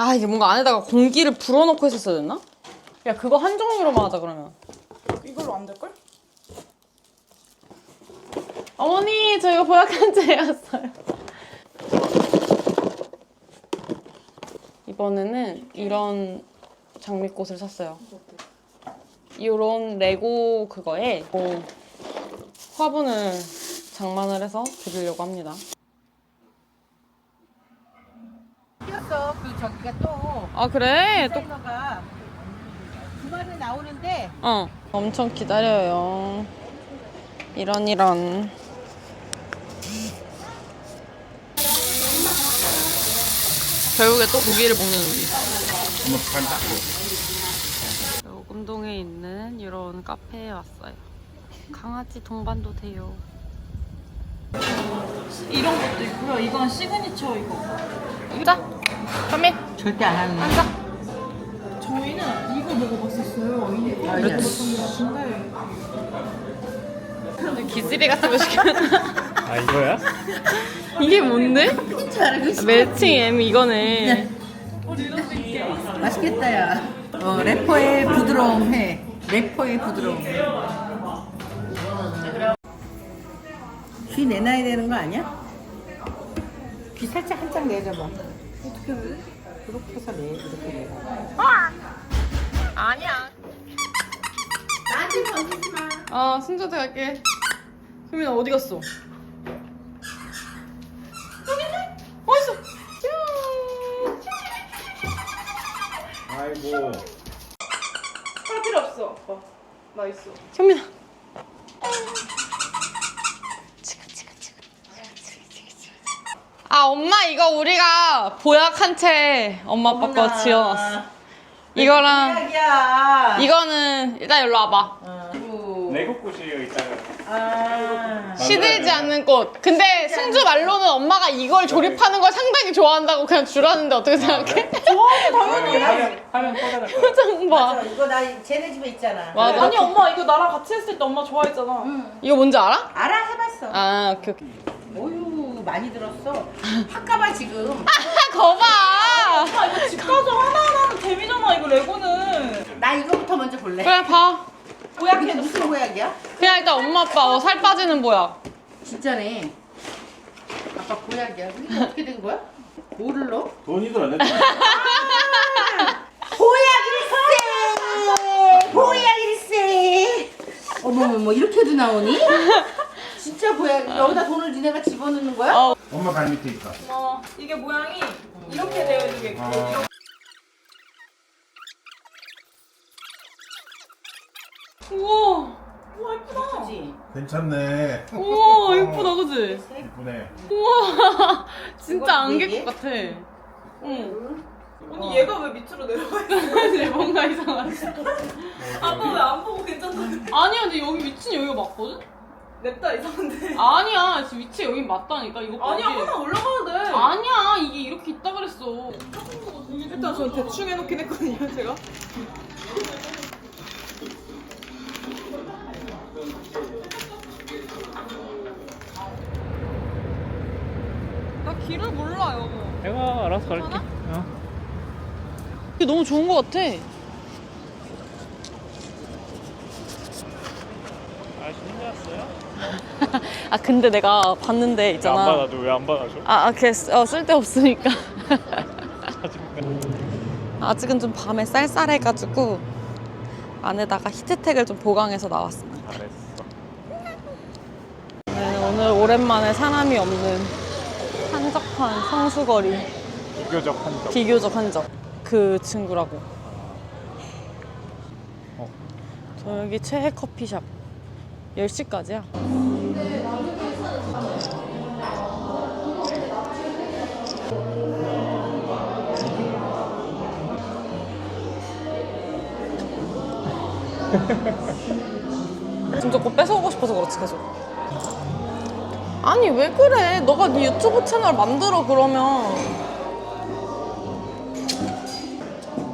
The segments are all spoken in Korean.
아 이게 뭔가 안에다가 공기를 불어넣고 했었어야 됐나? 야 그거 한 종류로만 하자 그러면 이걸로 안 될걸? 어머니 저희가 보약한 채였어요 이번에는 이런 장미꽃을 샀어요 이런 레고 그거에 뭐 화분을 장만을 해서 드리려고 합니다 뛰었어. 그 저기가 또 아 그래? 또 사이버가 주말에 나오는데 어. 엄청 기다려요. 이런 이런. 결국에 또 고기를 먹는 우리. 요금동에 있는 이런 카페에 왔어요. 강아지 동반도 돼요. 이런 것도 있고요. 이건 시그니처 이거. 자, come 절대 안 하는. 앉아. 저희는 이거 먹어봤었어요. 이거 아니야. 먹어봤던 것 같은데. 기스리 같은 거 시켜. 아 이거야? 이게 뭔데? 있어. 매칭 M 이거네. 맛있겠다 야. 어 래퍼의 부드러움 해. 래퍼의 부드러움. 귀 내놔야 되는 거 아니야? 귀 살짝 한짝 내줘봐. 어떻게 해? 그렇게 해서 내 이렇게 내. 아니야. 나한테 던지지 마. 아, 순자대 갈게. 수민아 어디 갔어? 여기 있네. 어딨어? 짠. 아이고 할 필요 없어. 어, 나 있어. 현민아. 아 엄마 이거 우리가 보약 한 채 엄마 아빠 거 지어놨어. 이거랑 이야. 이거는 일단 일로 와봐. 꽃이 여기 있잖아 아. 시들지 않는 꽃. 근데 승주 말로는 엄마가 이걸 조립하는 걸 상당히 좋아한다고 그냥 주라는데 어떻게 생각해? 당연히 화면 화면 꽂아놨어 표정 봐. 맞아. 이거 나 쟤네 집에 있잖아. 맞아. 아니 엄마 이거 나랑 같이 했을 때 엄마 좋아했잖아. 이거 뭔지 알아? 알아 해봤어. 아 오케이 오케이. 어휴 많이 들었어. 할까봐 지금. 아 거봐. 아 이거 집 가서 하나하나는 재미잖아 이거 레고는. 나 이거부터 먼저 볼래. 그래 봐. 이게 보약해줬어. 무슨 보약이야? 그냥 일단 엄마 아빠 어, 살 빠지는 보약. 진짜네. 아까 보약이야. 이게 어떻게 된 거야? 뭐를 넣어? 돈이 들었네 보약일세! 보약일세! 어머머머 이렇게도 나오니? 진짜 보약. 여기다 돈을 니네가 집어넣는 거야? 어. 엄마 발 밑에 있다 어 이게 모양이 이렇게 되어 있는 게 있고 아. 이렇게. 우와. 우와 예쁘다. 그치? 괜찮네 우와 예쁘다 그지? 이쁘네 우와 진짜 이것도 안개꽃 얘기해? 같아. 응. 언니 얘가 왜 밑으로 내려가 있어? 뭔가 이상하지? 아빠 왜 안 보고 괜찮다는데? 아니야 근데 여기 위치는 여기가 맞거든? 냅다 이상한데. 아니야 지금 위치 여기 맞다니까 이거 봐, 아니야 이게. 하나 올라가야 돼. 아니야 이게 이렇게 있다 그랬어. 일단 저 대충 해놓긴 했거든요 제가. 나 길을 몰라 여보. 내가 알아서 갈게 어. 이게 너무 좋은 것 같아. 아 신기했어요? 아 근데 내가 봤는데 있잖아. 받아줘 왜 안 받아줘? 아, 아걔 어, 쓸데없으니까. 아직은 좀 밤에 쌀쌀해가지고 안에다가 히트텍을 좀 보강해서 나왔습니다. 잘했어 네, 오늘 오랜만에 사람이 없는 한적한 성수거리 비교적 한적 비교적 한적 그 친구라고. 어. 저 여기 최애 커피숍 10시까지야. 진짜 그거 뺏어오고 싶어서 그렇지 계속. 아니 왜 그래? 너가 네 유튜브 채널 만들어 그러면.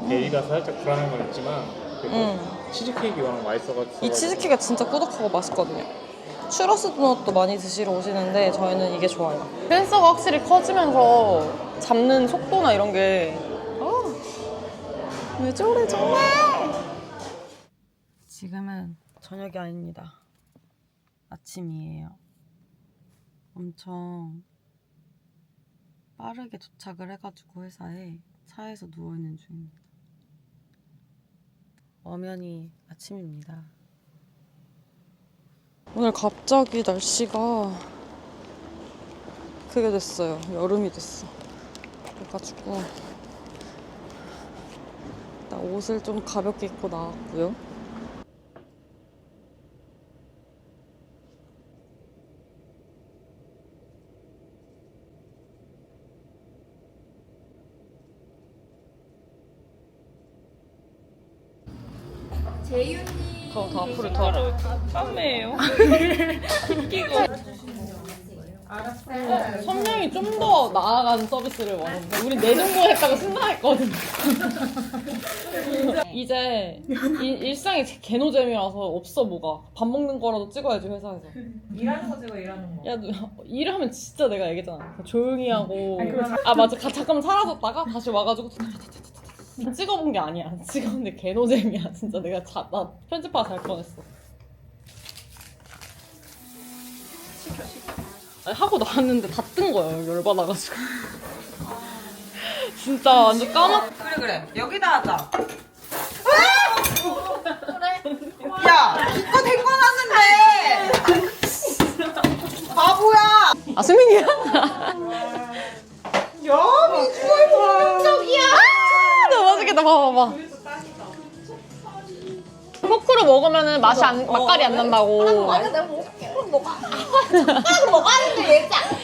게이가 살짝 불안한 건 있지만 그래도 응. 치즈케이크 워낙 맛있어가지고 이 치즈케이크가 진짜 꾸덕하고 맛있거든요. 츄러스 도넛도 많이 드시러 오시는데 저희는 이게 좋아요. 댄서가 확실히 커지면서 잡는 속도나 이런 게 아, 왜 저래 정말? 지금은 저녁이 아닙니다. 아침이에요. 엄청 빠르게 도착을 해가지고 회사에 차에서 누워있는 중입니다. 엄연히 아침입니다. 오늘 갑자기 날씨가 그게 됐어요. 여름이 됐어. 그래가지고 나 옷을 좀 가볍게 입고 나왔고요. 앞으로 더. 땀이에요. 선명이 좀 더 나아가는 서비스를 원하는데 우리 내 정도 했다고 신나했거든. 이제 이, 일상이 개노잼이라서 없어 뭐가 밥 먹는 거라도 찍어야지 회사에서. 일하는 거 찍어 일하는 거. 야, 너 일을 하면 진짜 내가 얘기했잖아. 조용히 하고. 아, 맞아. 가, 잠깐만 사라졌다가 다시 와가지고 찍어본 게 아니야. 찍었는데 개노잼이야. 진짜 내가 자, 나 편집하다 잘 뻔했어. 아니, 하고 나왔는데 다 뜬 거야. 열받아가지고. 진짜 완전 까맣. 그래 그래 여기다 하자. 야 이거 된거 났는데. 바보야. 아, 수민이야? 야 미주얼 본격적이야. 아, 너무 맛있겠다. 봐봐, 봐봐. 포크로 먹으면 맛이 안, 맛깔이 안 난다고.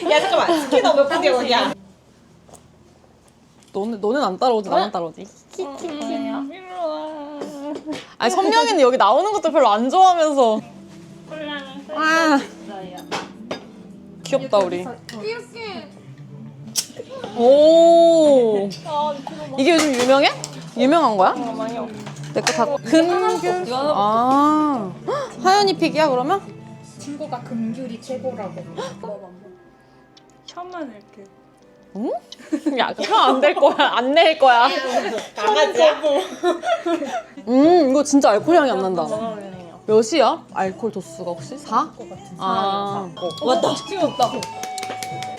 야 잠깐만 치킨 너몇 분이 어디야? 너는, 너는 안 따라오지, 나만 따라오지. 아니, 선명이는 여기 나오는 것도 별로 안 좋아하면서. 아. 귀엽다, 우리. 오. 이게 요즘 유명해? 유명한 거야? 내거 다 금귤. 아. 헉, 하연이 픽이야, 그러면? 친구가 금귤이 최고라고. 혀만 이렇게. 응? 야, 그럼 안될 거야. 안 낼 거야. 강아지야? 음, 이거 진짜 알코올 향이 안 난다. 몇이야? 알코올 도수가 혹시? 4? 아. 왔다. 치킨 왔다.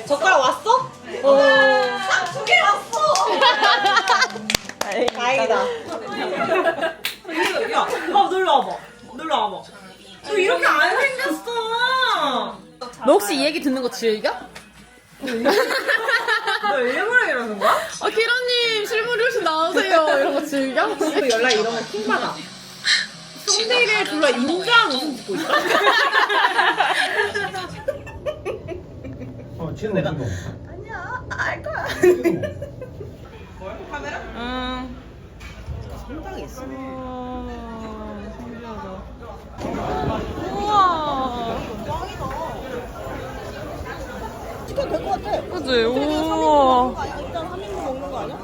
젓가락 왔어? 딱두개 왔어. 다행이다. 야, 아 놀러 와봐. 놀러 와봐. 너 이렇게 안 생겼어. 너 혹시 이 얘기 듣는 거 즐겨? 너 일부러 이러는 거야? 아, 키라님, 실물이 훨씬 나으세요. 이런 거 즐겨? 또 연락 이런 거 킹받아. 송대리를 불러 인자한 웃음 짓고 있어. 어, 지금 내가 아니야, 알 거야. 카메라? 응. 상당히 있어. 우와. 시켜도 될 것 같아. 그지? 우와. 일단 3인분 먹는 거 아니야?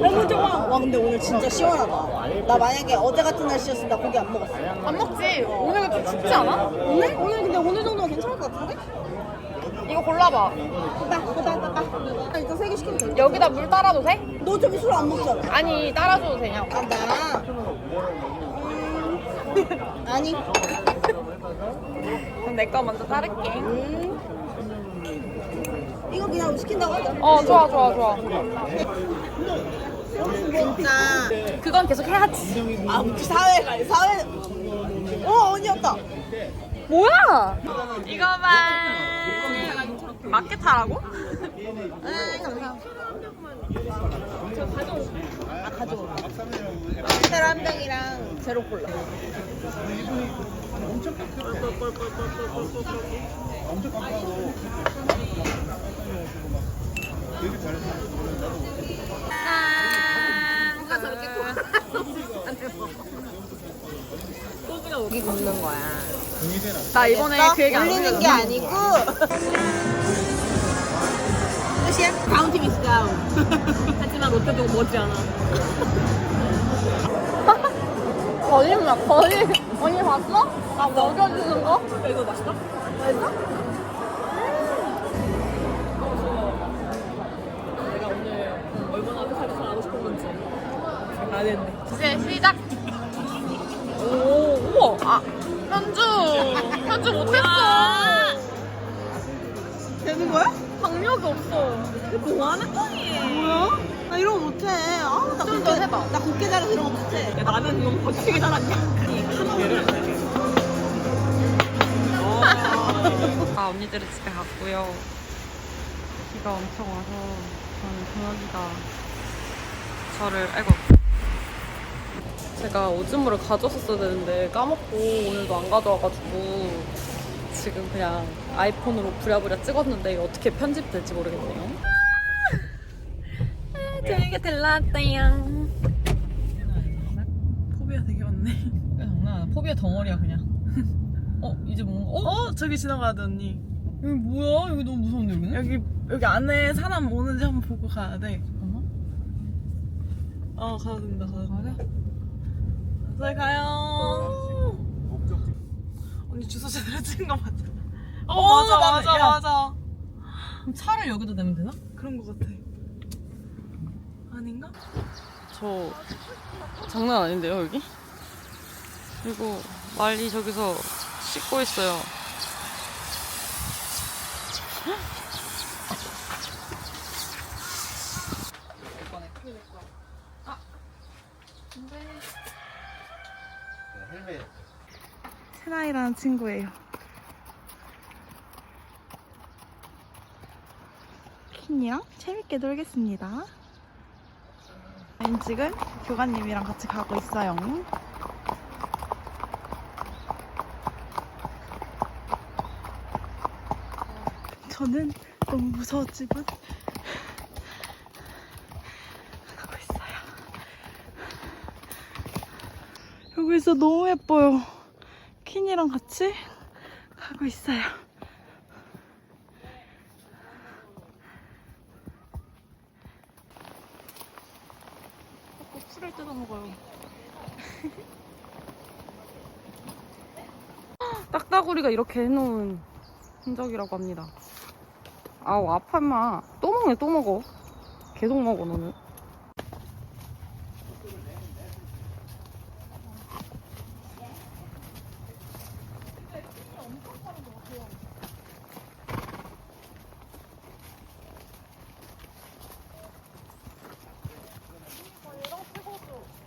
너무 좋아. 와 근데 오늘 진짜 시원하다. 나 만약에 어제 같은 날씨였으면 나 고기 안 먹었어. 안 먹지? 오늘은 좀 춥지 않아? 오늘? 오늘 근데 오늘 괜찮을 것 같은데? 이거 골라봐. 나, 나, 나, 나. 나 일단 세개 시키면 돼. 여기다 물 따라도 돼? 너 저기 술 안 먹잖아. 아니, 따라줘도 되냐고. 아, 나? 음, 아니. 그럼 내 거 먼저 따를게. 음. 이거 그냥 시킨다고 하자. 어, 좋아, 좋아, 좋아. 진짜. 그건 계속 해야지. 아, 사회가, 사회. 어, 언니였다. 뭐야? 이거만. 마켓하라고? 응, 감사합니다. 아, 가져올게. 테한 병이랑 제로 콜라. 누가 저렇게 고기 굽는 거야. 나 이번에 그 얘기 안 올리는 게 아니고. 끝이야? 가운팀 있어, 가운. 하지만 롯데도 머지않아. 거짓말, 거짓. 언니 봤어? 나 먹여주는 거? 이거 맛있다? 맛있어? 내가 오늘 얼마나 회사를 잘하고 싶은 건지. 안 했네. 현주 못했어. 되는 거야? 박력이 없어. 뭐 하는 거니? 뭐야? 나 이런 거 못해. 아, 나 좀더 해봐. 나 곱게 자라 이런 거 못해. 야, 나는 너무 거칠게 자랐냐? 아, 언니들은 집에 갔고요. 비가 엄청 와서 저는 동혁이가 저를, 아이고. 제가 오줌물을 가져왔었어야 되는데 까먹고 오늘도 안 가져와가지고 지금 그냥 아이폰으로 부랴부랴 찍었는데 어떻게 편집될지 모르겠네요. 아, 재밌게 들렀대요. 포비아 되게 많네. 장난 포비아 덩어리야 그냥. 어 이제 뭔가 어 어, 저기 지나가야 언니. 여기 뭐야 여기 너무 무서운데 여기는? 여기, 여기 안에 사람 오는지 한번 보고 가야 돼. 잠깐만. 어, 가야 된다, 가야 된다. 잘 가요. 언니 주소 제대로 찍은 거 맞아? 어, 맞아, 나는- 맞아, 야. 맞아. 그럼 차를 여기다 대면 되나? 그런 거 같아. 아닌가? 저 장난 아닌데요 여기? 그리고 말리 저기서 씻고 있어요. 세나이라는 친구예요. 킨이랑 재밌게 놀겠습니다. 저희는 지금 교관님이랑 같이 가고 있어요. 저는 너무 무서웠지만 가고 있어요. 여기서 너무 예뻐요. 킨이랑 같이 가고 있어요. 꼭 풀을 뜯어 먹어요. 딱따구리가 이렇게 해놓은 흔적이라고 합니다. 아우 아파 임마. 또 먹네 또 먹어. 계속 먹어 너는.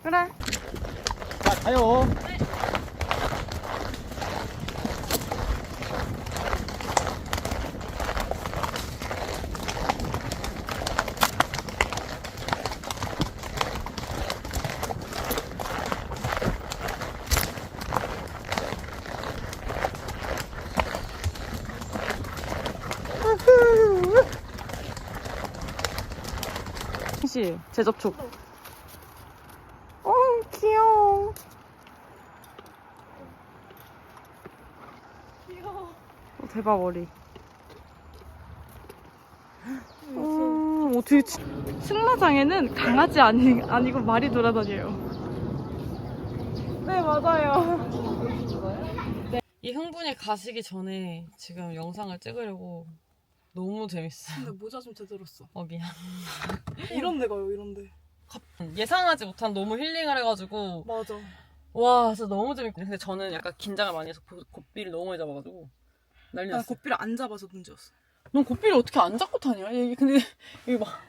그래. 가요. 씨 재접촉. 어 귀여워. 어, 대박 머리. 어, 어떻게 치- 승마장에는 강아지 아니, 아니고 말이 돌아다녀요. 네, 맞아요. 이 흥분이 가시기 전에 지금 영상을 찍으려고 너무 재밌어. 근데 모자 좀 제대로 써. 어 미안. 이런 데 가요, 이런 데. 예상하지 못한 너무 힐링을 해가지고 맞아. 와 진짜 너무 재밌고 근데 저는 약간 긴장을 많이 해서 고- 고삐를 너무 많이 잡아가지고 난리 나 났어. 고삐를 안 잡아서 문제였어. 넌 고삐를 어떻게 안 잡고 타냐? 이게 근데 이거 봐.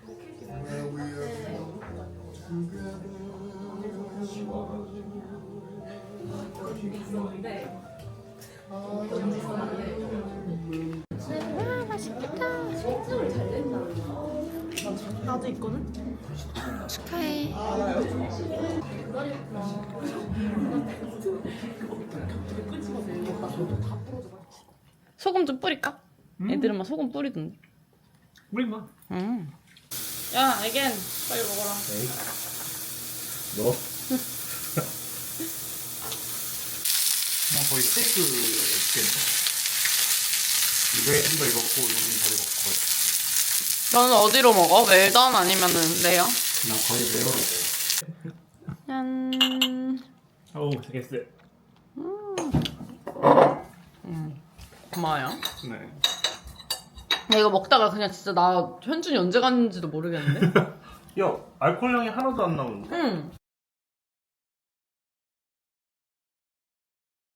나도 있거든? 소금 좀 뿌릴까? 애들은 막 소금 뿌리던데. 우리 뭐? 음. 야, 애겐 빨리 먹어라. 너? 뭐 거의 스테이크 시켰네. 이거에 이거 익었고 이거는 덜 익었고 너는 어디로 먹어? 웰던 아니면은 레어? 나 거의 매워. 짠. 어우 되게 쎄. 고 마워요. 네. 야, 이거 먹다가 그냥 진짜 나 현준이 언제 갔는지도 모르겠는데? 야 알코올 향이 하나도 안 나오는데. 응.